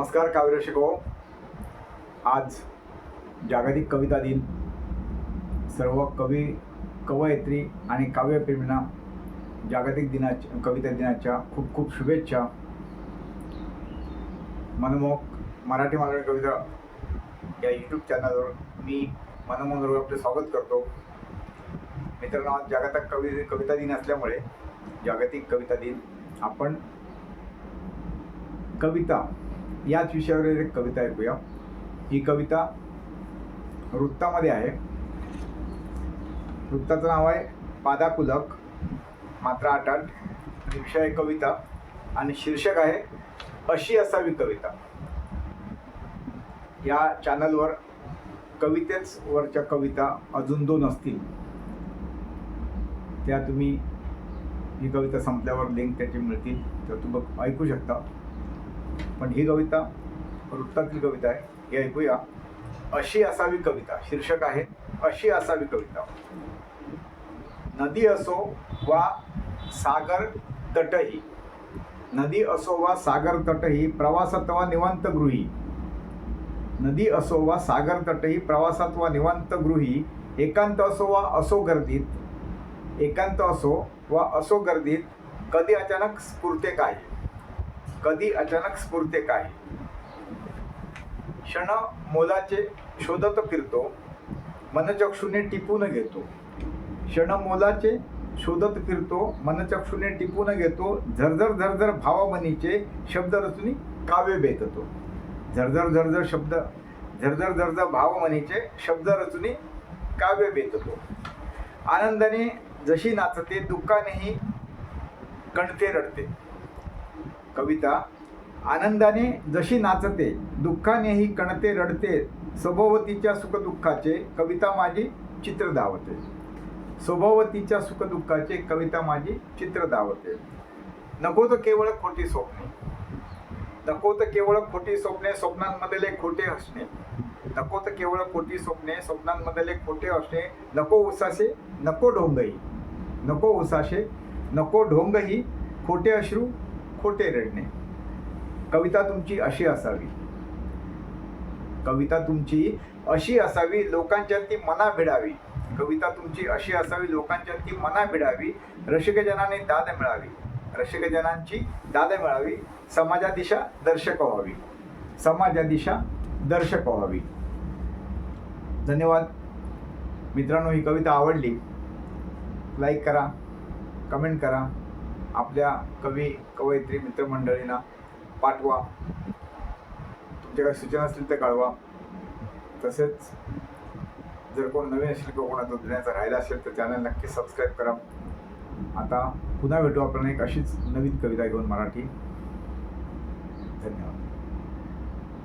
नमस्कार काव्य शिको आज जागतिक कविता दिन. सर्व कवी कवयित्री आणि काव्यप्रेमींना जागतिक दिनाच्या कविता दिनाच्या खूप खूप शुभेच्छा. मनमोहक मराठी मालवणी कविता या यूट्यूब चॅनलवर मी मनमोहन आपले स्वागत करतो. मित्रांनो आज जागतिक कवी कविता दिन असल्यामुळे जागतिक कविता दिन. आपण कविता याच विषयावर एक कविता ऐकूया. ही कविता वृत्तामध्ये आहे. वृत्ताचं नाव आहे पादाकुलक मात्रा आठ आठ विषय आहे कविता आणि शीर्षक आहे अशी असावी कविता. या चॅनलवर कवितेच वरच्या कविता अजून दोन असतील. त्या तुम्ही ही कविता संपल्यावर लिंक त्याची मिळतील तर तुम्ही ऐकू शकता. पण ही कविता वृत्तातील कविता आहे. ही ऐकूया. अशी असावी कविता. शीर्षक आहे अशी असावी कविता. नदी असो वा सागर तटही. नदी असो वा सागर तटही प्रवासात वा निवांत गृही. नदी असो वा सागर तटही प्रवासात वा निवांत गृही. एकांत असो वा असो गर्दीत. एकांत असो वा असो गर्दीत. कधी अचानक स्फुरते काय? कधी अचानक स्फुरते काय? क्षण मोलाचे शोधत फिरतो मनचक्षुने टिपून घेतो. क्षण मोलाचे शोधत फिरतो मनचक्षुने टिपून घेतो झरझर झरझर भावामनीचे शब्द रचून काव्य बेततो. झरझर झरझर शब्द झरझर झरझर भावमनीचे शब्द रचून काव्य बेततो. आनंदाने जशी नाचते दुःखानेही कणते रडते. कविता आनंदाने जशी नाचते दुःखानेही कणते रडते स्वभोवतीच्या सुखदुःखाचे कविता माझी चित्र धावते स्वभावतीच्या सुखदुःखाचे कविता माझी चित्र धावते नको तर केवळ खोटी स्वप्ने. नको तर केवळ खोटी स्वप्ने स्वप्नांमधले खोटे असणे नको तर केवळ खोटी स्वप्ने स्वप्नांमधले खोटे असणे नको उसासे नको ढोंगही. नको उसाशे नको ढोंगही खोटे अश्रू खोटे रडणे. कविता तुमची अशी असावी. कविता तुमची अशी असावी लोकांच्या ती मना भिडावी. कविता तुमची अशी असावी लोकांच्या ती मना भिडावी. रसिकजनाने दाद मिळावी. रसिकजनांची दाद मिळावी. समाजा दिशा दर्शक व्हावी. समाजा दिशा दर्शक व्हावी. धन्यवाद. मित्रांनो ही कविता आवडली. लाईक करा कमेंट करा. आपल्या कवी कवयित्री मित्रमंडळींना पाठवा. तुमच्या काही सूचना असतील तर कळवा. तसेच जर कोण नवीन असेल किंवा कोणाचा जुन्याचा राहिला असेल तर चॅनल नक्की सबस्क्राईब करा. आता पुन्हा भेटू आपण एक अशीच नवीन कविता घेऊन मराठी. धन्यवाद.